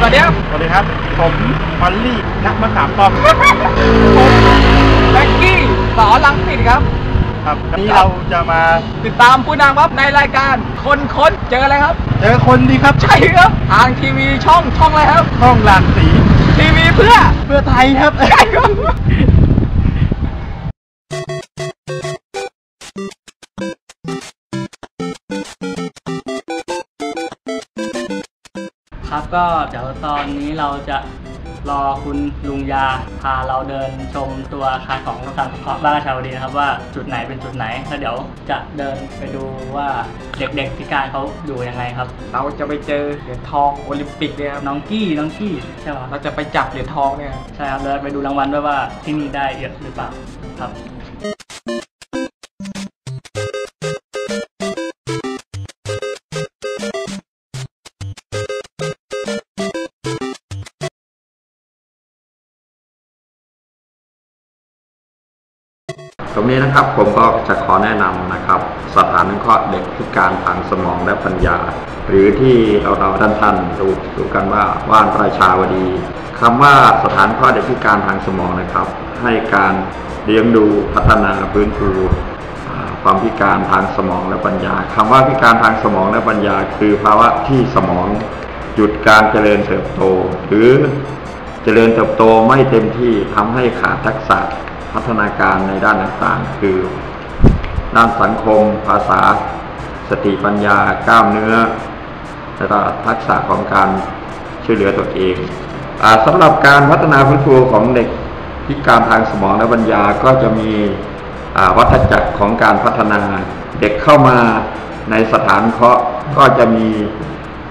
สวัสดีครับ สวัสดีครับ ผมมอลลี่นักมะขามป้อมผมแบ็กกี้สอนลังสิตครับ ครับวันนี้เราจะมาติดตามผู้นำครับในรายการคนค้นเจออะไรครับ เจอคนดีครับ ใช่ครับทางทีวีช่องช่องอะไรครับ ช่องหลากสี ทีวีเพื่อ เพื่อไทยครับ ใช่ครับ ก็เดี๋ยวตอนนี้เราจะรอคุณลุงยาพาเราเดินชมตัวอาคารของสถานสงเคราะห์บ้านราชาวดีนะครับว่าจุดไหนเป็นจุดไหนแล้วเดี๋ยวจะเดินไปดูว่าเด็กๆพิการเขาอยู่ยังไงครับ เราจะไปเจอเหรียญทองโอลิมปิกเนี่ยครับน้องกี้น้องกี้ใช่ไหมเราจะไปจับเหรียญทองเนี่ยครับใช่ครับเดินไปดูรางวัลด้วยว่าที่นี่ได้เยอะหรือเปล่าครับ รงนี้นะครับผมก็จะขอแนะนำนะครับ สถานอนุเคราะห์เด็กพิการทางสมองและปัญญา หรือที่เราเราท่านท่านๆรู้รู้กันว่าว่านประชาวดีคำว่าสถานเคราะห์เด็กพิการทางสมองนะครับ ให้การเลี้ยงดูพัฒนาพื้นฟูความพิการทางสมองและปัญญาคำว่าพิการทางสมองและปัญญา คือภาวะที่สมองหยุดการเจริญเติบโต หรือเจริญเติบโตไม่เต็มที่ทำให้ขาดทักษะ พัฒนาการในด้านต่างๆ คือ ด้านสังคม ภาษา สติปัญญากล้ามเนื้อและก็ทักษะของการช่วยเหลือตัวเองอสำหรับการพัฒนาฟื้นฟูของเด็กพิการทางสมองและปัญญาก็จะมีวัฏจักรของการพัฒนา เด็กเข้ามาในสถานเคราะห์ก็จะมี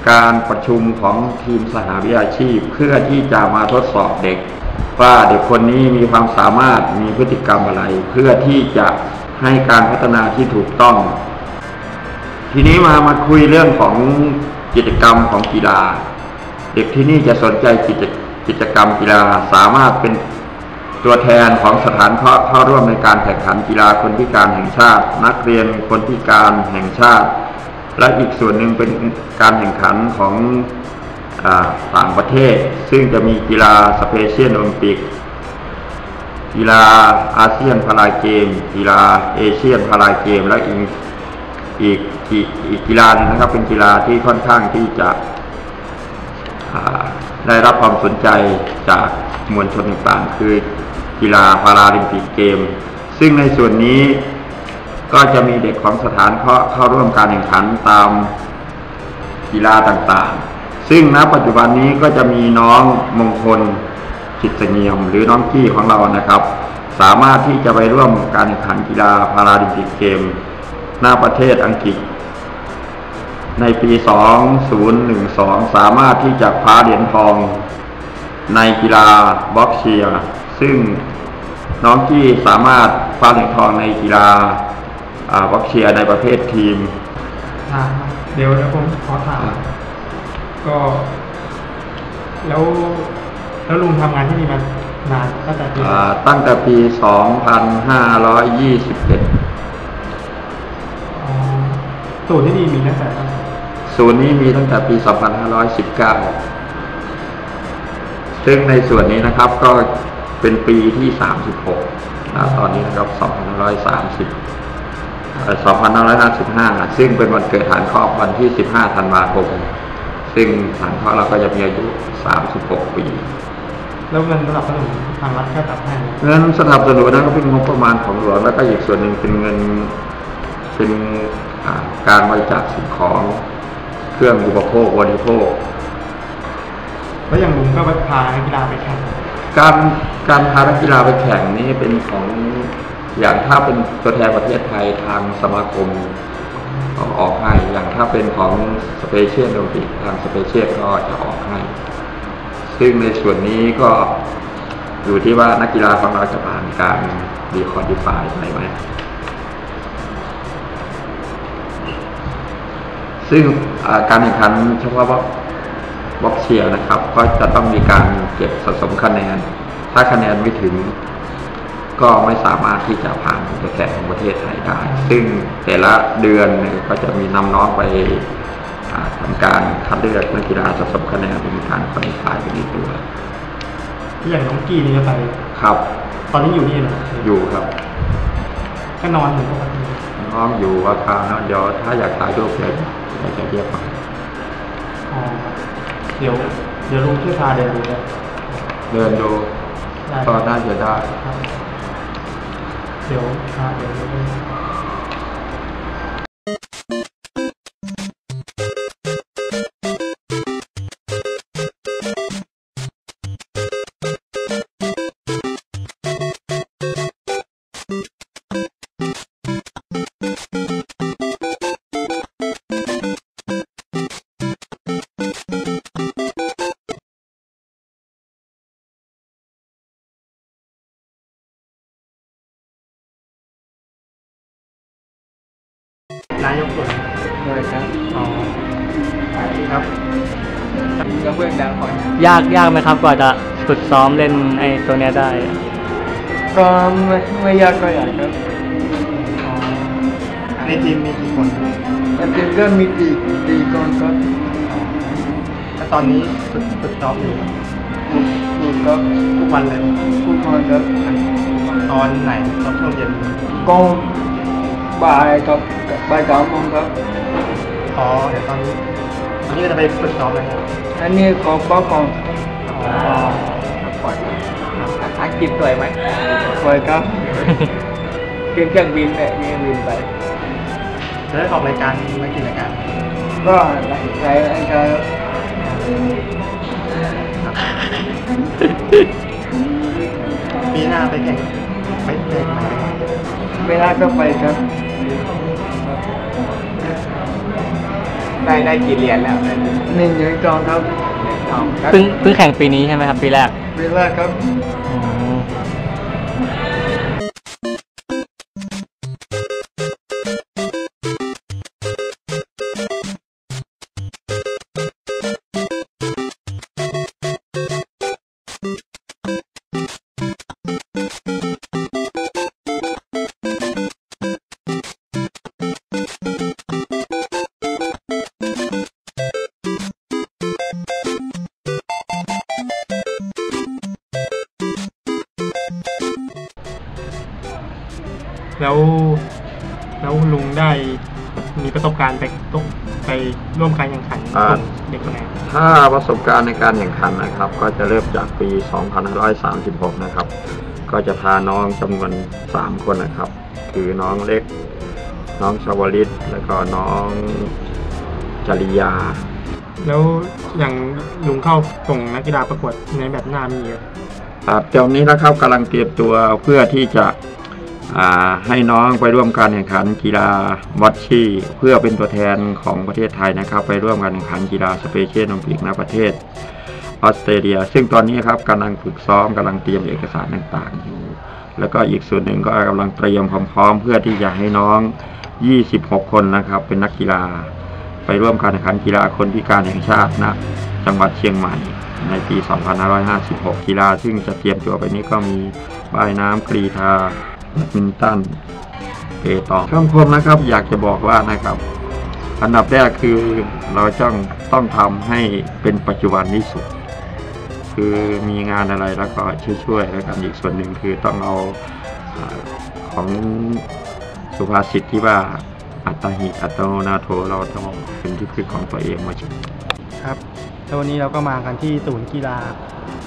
การประชุมของทีมสหวิชาชีพ เพื่อที่จะมาทดสอบเด็ก ว่าเด็กคนนี้มีความสามารถมีพฤติกรรมอะไร เพื่อที่จะให้การพัฒนาที่ถูกต้อง ทีนี้มามาคุยเรื่องของกิจกรรมของกีฬา เด็กที่นี่จะสนใจกิจกิจกรรมกีฬาสามารถเป็นตัวแทนของสถานเคราะเข้าร่วมในการแข่งขันกีฬาคนพิการแห่งชาติ นักเรียนคนพิการแห่งชาติ และอีกส่วนหนึ่งเป็นการแข่งขันของ ต่างประเทศ ซึ่งจะมีกีฬาสเปเชียลโอลิมปิก กีฬาอาเซียนพาราเกม กีฬาเอเชียนพาราเกม และอีกอีกอีกอีกกีฬานะครับเป็นกีฬาที่ค่อนข้างที่จะได้รับความสนใจจากมวลชนต่างๆคือกีฬาพาราลิมปิกเกม ซึ่งในส่วนนี้ก็จะมีเด็กของสถานเคราเข้าร่วมการแข่งขันตามกีฬาต่างๆ ซึ่งณปัจจุบันนี้ก็จะมีน้องมงคลจิตเสงียม หรือน้องกี้ของเรานะครับ สามารถที่จะไปร่วมการแข่งขันกีฬาพาราลิมปิกเกม หน้าประเทศอังกฤษ ในปี 2012 สามารถที่จะคว้าเหรียญทอง ในกีฬาบ็อกเชียร์ซึ่งน้องกี้สามารถคว้าเหรียญทองในกีฬาบ็อกเชียร์ในประเภททีม เดี๋ยวเดี๋ยวผมขอถาม ก็ แล้วแล้วลุงทำงานที่นี่มานานตั้งแต่ปีอ่าตั้งแต่ปี 2521 อ๋อสูตรที่นี่มีตั้งแต่ตั้งแต่ศูนย์นี้มีตั้งแต่ปี 2519 ซึ่งในส่วนนี้นะครับก็เป็นปีที่ 36นะตอนนี้นะครับ 2530เอ่อ2555 ซึ่งเป็นวันเกิดฐานครอบวันที่ 15 ธันวาคม ซึ่งฐานครอบเราก็จะมีอายุ 36 ปี แล้วเงินสนับสนุนทางรัฐแค่ตัดให้ไหมเงินสนับสนุนนั้นก็เป็นงบประมาณของหลวงแล้วก็อีกส่วนหนึ่งเป็นเงินเป็นอ่าการบริจาคสิ่งของเครื่องอุปโภคบริโภค แล้วอย่างลุงก็ไปพานักกีฬาไปแข่งการการพานักกีฬาไปแข่งนี่เป็นของอย่างถ้าเป็นตัวแทนประเทศไทยทางสมาคม ก็ออกให้อย่างถ้าเป็นของสเปเชียลโอลิมปิทางสเปเชียลก็จะออกให้ ซึ่งในส่วนนี้ก็อยู่ที่ว่านักกีฬาของเราจะผ่านการดีคอนดิฟายไปไหมซึ่งการแข่งขันเฉพาะบ็อกเชียร์นะครับ ก็จะต้องมีการเก็บสะสมคะแนน ถ้าคะแนนไม่ถึง ก็ไม่สามารถที่จะผ่านไปแข่งของประเทศไทยได้ ซึ่งแต่ละเดือนเนี่ยก็จะมีนำน้องไปอ่าทำการคัดเลือกนักกีฬาสะสมคะแนนมีการคอลิฟายไปในตัวที่อย่างน้องกี้นี่จะไปครับ ตอนนี้อยู่นี่เหรออยู่ครับก็นอนอยู่ปกติน้องอยู่อาคารนะเดี๋ยวถ้าอยากถ่ายรูปเลยเดี๋ยวจะเรียกมาอ๋อเดี๋ยวเดี๋ยวลุงช่วยพาเดินดูนะเดินดูได้ก็น่าจะได้ ครับ เดี๋ยวพาเดินดูนายกส่วนเลยครับอ๋อครับก็เพื่อนดังคอยยากยากไหมครับกว่าจะฝึกซ้อมเล่นไอ้ตัวเนี้ยได้ ก็ไม่ไม่ยากก็ใหญ่ครับอ๋อในทีมมีกี่คนแต่ทีมก็มีตีตีก่อนครับแล้วตอนนี้ฝึกฝึกซ้อมอยู่ถูกถูกครับทุกวันเลยทุกคนครับตอนไหนตอนช่วงเย็นก็ บ่ายครับบ่ายสามโมงครับ อ๋อ เดี๋ยวตอนนี้ตอนนี้ก็จะไปฝึกซ้อมแล้วครับอันนี้ก็ป้าของอ๋อปล่อยอากินสวยไหมสวยครับขึ้นเครื่องบินเนี่ยนี่บินไปจะได้ออกรายการไม่กี่รายการ ก็หลายหลายรายการครับปีหน้าไปแข่งไปแข่งไหนเวลาก็ไปครับ ได้ได้กี่เหรียญแล้วหนึ่งเหรียญทองครับเหรียญทองครับเพิ่งเพิ่งแข่งปีนี้ใช่ไหมครับ ปีแรก เวลาครับ แล้ว แล้วลุงได้มีประสบการณ์ไปต้องไปร่วมการแข่งขันอ่าส่งเด็กคนไหนถ้าประสบการณ์ในการแข่งขันนะครับ ก็จะเริ่มจากปี 2536 นะครับ ก็จะพาน้องจำนวน 3 คนนะครับ คือน้องเล็ก น้องชาวลิต แล้วก็น้องจริยา แล้วอย่างลุงเข้าส่งนักกีฬาประกวดในแบบหน้ามีเยอะครับตอนนี้นะครับกำลังเตรียมตัวเพื่อที่จะอ่า ให้น้องไปร่วมการแข่งขันกีฬาวัดชี่เพื่อเป็นตัวแทนของประเทศไทยนะครับ ไปร่วมการแข่งขันกีฬาสเปเชียลโอลิมปิกณประเทศออสเตรเลีย ซึ่งตอนนี้ครับกำลังฝึกซ้อมกำลังเตรียมเอกสารต่างๆอยู่ แล้วก็อีกส่วนหนึ่งก็กำลังเตรียมพร้อมๆเพื่อที่จะให้น้อง 26 คนนะครับ เป็นนักกีฬา ไปร่วมการแข่งขันกีฬาคนพิการแห่งชาติณจังหวัดเชียงใหม่ในปี 2556 กีฬา ซึ่งจะเตรียมตัวไปนี้ก็มีว่ายน้ำกรีธา มินตันเปตองช่างคมนะครับ อยากจะบอกว่านะครับ อันดับแรกคือเราต้องต้องทำให้เป็นปัจจุบันที่สุด คือมีงานอะไรแล้วก็ช่วยๆแล้วกันอีกส่วนหนึ่งคือต้องเอาอาของสุภาษิตที่ว่าอัตตหิอัตโนนาโถเราต้องเป็นที่พึ่งของตัวเองมาช่วยครับแล้ววันนี้เราก็มากันที่ศูนย์กีฬา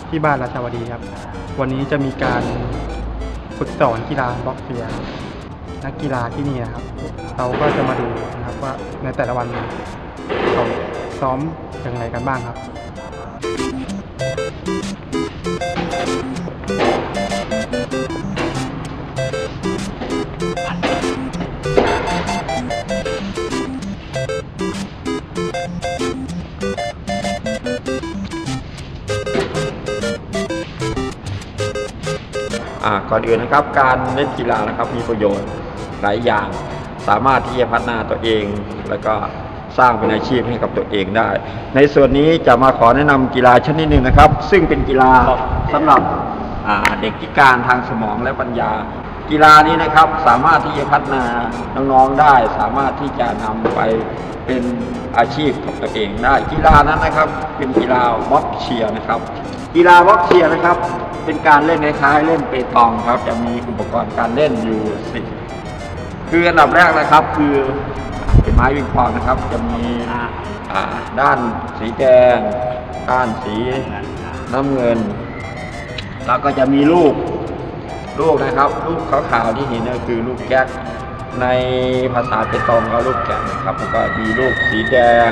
ที่บ้านราชาวดีครับ วันนี้จะมีการ ฝึกสอนกีฬาบล็อกเฟียร์นักกีฬาที่นี่นะครับ เราก็จะมาดูนะครับว่าในแต่ละวันเขาซ้อมอย่างไรกันบ้างครับ ก่อนอื่นนะครับการเล่นกีฬานะครับมีประโยชน์หลายอย่าง สามารถที่จะพัฒนาตัวเอง แล้วก็สร้างเป็นอาชีพให้กับตัวเองได้ ในส่วนนี้จะมาขอแนะนำกีฬาชนิดหนึ่งนะครับ ซึ่งเป็นกีฬาสำหรับเด็กพิการทางสมองและปัญญา กีฬานี้นะครับสามารถที่จะพัฒนาน้องๆได้ สามารถที่จะนำไปเป็นอาชีพของตัวเองได้ กีฬานั้นนะครับเป็นกีฬาวอกเชียร์นะครับ กีฬาวอกเชียร์นะครับ เป็นการเล่นคล้ายๆเล่นเปตองครับ จะมีอุปกรณ์การเล่นอยู่สิคืออันดับแรกนะครับคือเป็นไม้วิงปองนะครับ จะมีด้านสีแดงด้านสีน้ำเงิน แล้วก็จะมีลูกลูกนะครับ ลูกขาวๆที่เห็นก็คือลูกแก๊กในภาษาเปตองก็ลูกแก๊กนะครับแล้วก็มีลูกสีแดง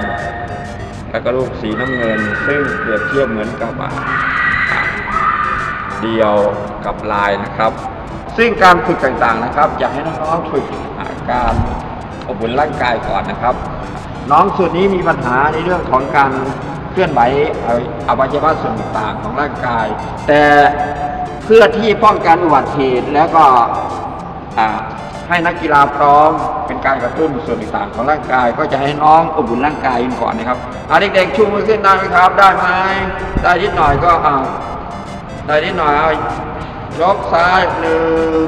แล้วก็ลูกสีน้ำเงิน ซึ่งเปรียบเทียบเหมือนกับ เดียวกับลายนะครับ ซึ่งการฝึกต่างๆนะครับ อยากให้น้องๆฝึกาการอบอุ่นร่างกายก่อนนะครับ น้องส่วนนี้มีปัญหาในเรื่องของการเคลื่อนไหวอวัยวะส่วนต่างๆของร่างกาย แต่เพื่อที่ป้องกันอุบัติเหตุแล้วก็ให้นักกีฬาพร้อมเป็นการกระตุ้นส่วนต่างๆของร่างกาย ก็จะให้น้องอบอุ่นร่างกายกันก่อนนะครับอ่าเด็กๆชูมือขึ้นได้ไหมครับ ได้ไหมได้นิดหน่อยก็อ่า ได้นิดหน่อยเอายกซ้ายหนึ่ง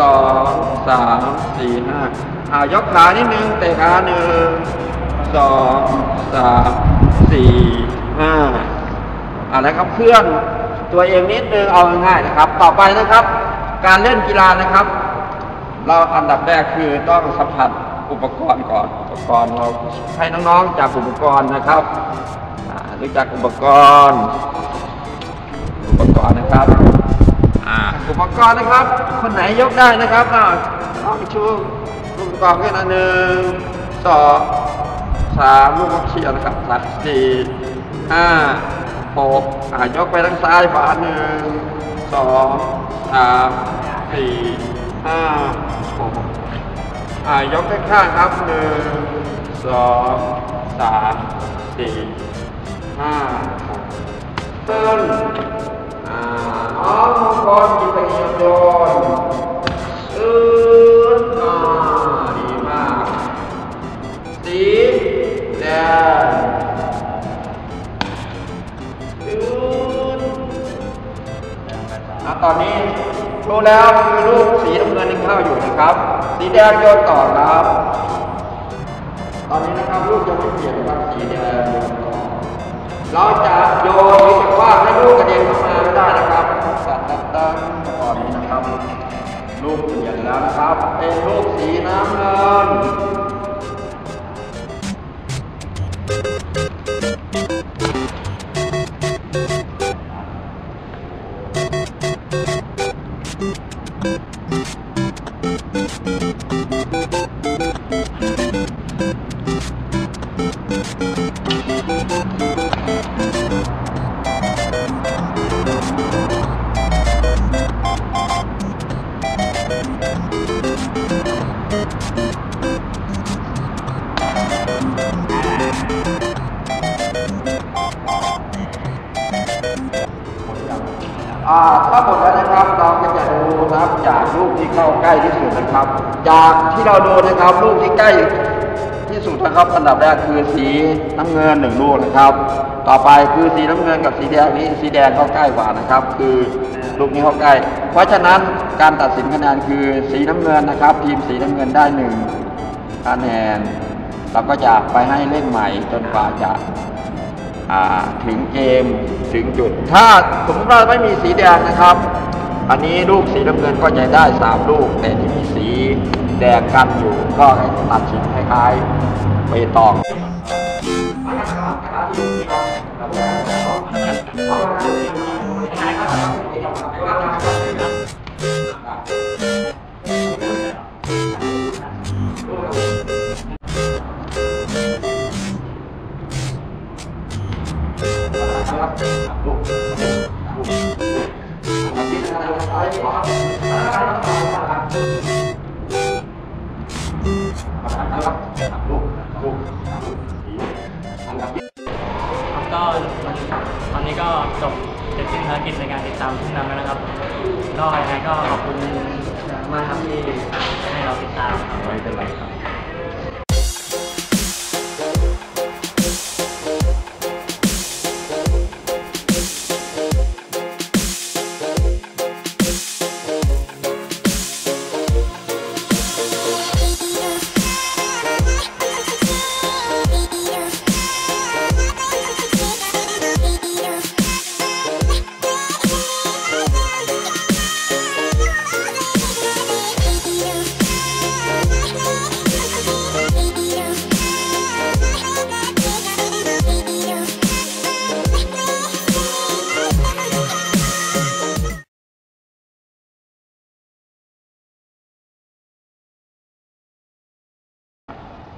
สองสามสี่ห้าอ่ายกขานิดนึงเตะขาหนึ่งสองสามสี่ห้าอะไรครับเพื่อนตัวเองนิดนึงเอาง่ายๆนะครับ ต่อไปนะครับ การเล่นกีฬานะครับ เราอันดับแรกคือต้องสัมผัสอุปกรณ์ก่อนอุปกรณ์เราให้น้องๆจากอุปกรณ์นะครับอ่ารู้จักอุปกรณ์ อุปกรณ์นะครับอ่าอุปกรณ์นะครับ คนไหนยกได้นะครับอ่าลองชูอุปกรณ์ขึ้นอันหนึ่งสองสามลูกบอลเชียร์นะครับสามสี่ห้าหกอ่ายกไปทางซ้ายขวาหนึ่งสองสามสี่ห้าหกอ่ายกข้างๆครับหนึ่งสองสามสี่ห้าหกต้น อ่าน้องมังกรกิตยโยนอืดอ่าดีมากสีแดงอืดอะตอนนี้รู้แล้วคือลูกสีน้ำเงินยังเข้าอยู่นะครับ สีแดงโยนต่อครับ ตอนนี้นะครับลูกยังไม่เปลี่ยนนะครับสีแดง เราจะโยนหรือจะว่าให้ลูกกระเด็นเข้ามาไม่ได้นะครับตัตัดตัดตอนนี้นะครับ ลูกเปลี่ยนแล้วนะครับ เป็นลูกสีน้ำเงิน ที่เราดูนะครับลูกที่ใกล้ที่สุดนะครับอันดับแรกคือสีน้ำเงินหนึ่งลูกนะครับ ต่อไปคือสีน้ำเงินกับสีแดงนี้สีแดงเขาใกล้กว่านะครับ คือลูกนี้เขาใกล้ เพราะฉะนั้นการตัดสินคะแนนคือสีน้ำเงินนะครับ ทีมสีน้ำเงินได้หนึ่งคะแนนเราก็จะไปให้เล่นใหม่จนกว่าจะถึงเกมถึงจุด ถ้าสมมติว่าไม่มีสีแดงนะครับ อันนี้ลูกสีน้ำเงินก็จะได้สามลูกแต่ที่มีสี แดงกันอยู่ก็ให้ตัดชิ้นคล้ายๆไปตอง จสิ้นภารกิจในการติดตามผู้นำแล้วนะครับก็ยังไงก็ขอบคุณมากครับที่ให้เราติดตามครับไม่เป็นไรครับ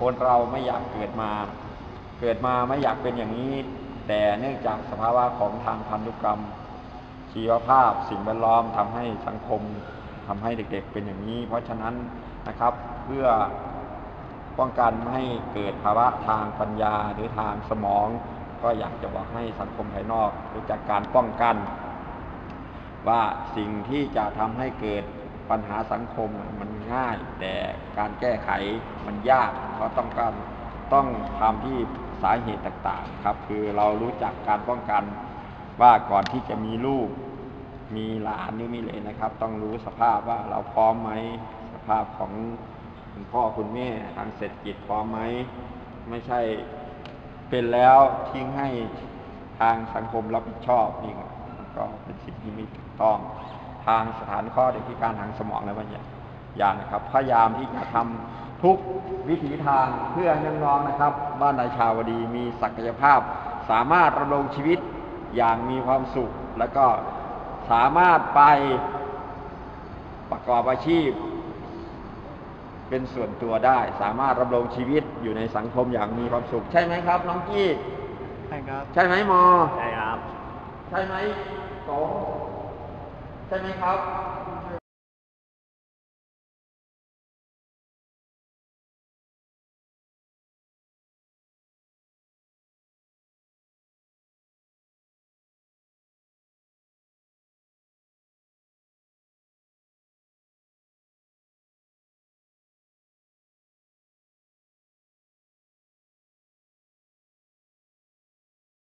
คนเราไม่อยากเกิดมา เกิดมาไม่อยากเป็นอย่างนี้ แต่เนื่องจากสภาวะของทางพันธุกรรม ชีวภาพสิ่งแวดล้อมทำให้สังคมทำให้เด็กๆเป็นอย่างนี้ เพราะฉะนั้นนะครับเพื่อป้องกันไม่ให้เกิดภาวะทางปัญญาหรือทางสมอง ก็อยากจะบอกให้สังคมภายนอกรู้จักการป้องกัน ว่าสิ่งที่จะทำให้เกิด ปัญหาสังคมมันง่าย แต่การแก้ไขมันยากเพราะต้องการต้องทำที่สาเหตุต่างๆครับคือเรารู้จักการป้องกันว่าก่อนที่จะมีลูก มีหลานหรือมีเหลนนะครับ ต้องรู้สภาพว่าเราพร้อมไหมสภาพของคุณพ่อคุณแม่ทางเศรษฐกิจพร้อมไหมไม่ใช่เป็นแล้วทิ้งให้ทางสังคมรับผิดชอบนี่ก็เป็นสิ่งที่ไม่ถูกต้อง ทางสถานข้อเด็กพิการทางสมองและบางอย่างนะครับ พยายามที่จะทำทุกวิถีทางเพื่อน้องๆนะครับ บ้านนายชาวดีมีศักยภาพ สามารถดำรงชีวิตอย่างมีความสุข และก็สามารถไปประกอบอาชีพ เป็นส่วนตัวได้ สามารถดำรงชีวิตอยู่ในสังคมอย่างมีความสุข ใช่ไหมครับ น้องกี้ใช่ครับ ใช่ไหมมอ ใช่ครับ ใช่ไหมโต ใช่ไหมครับ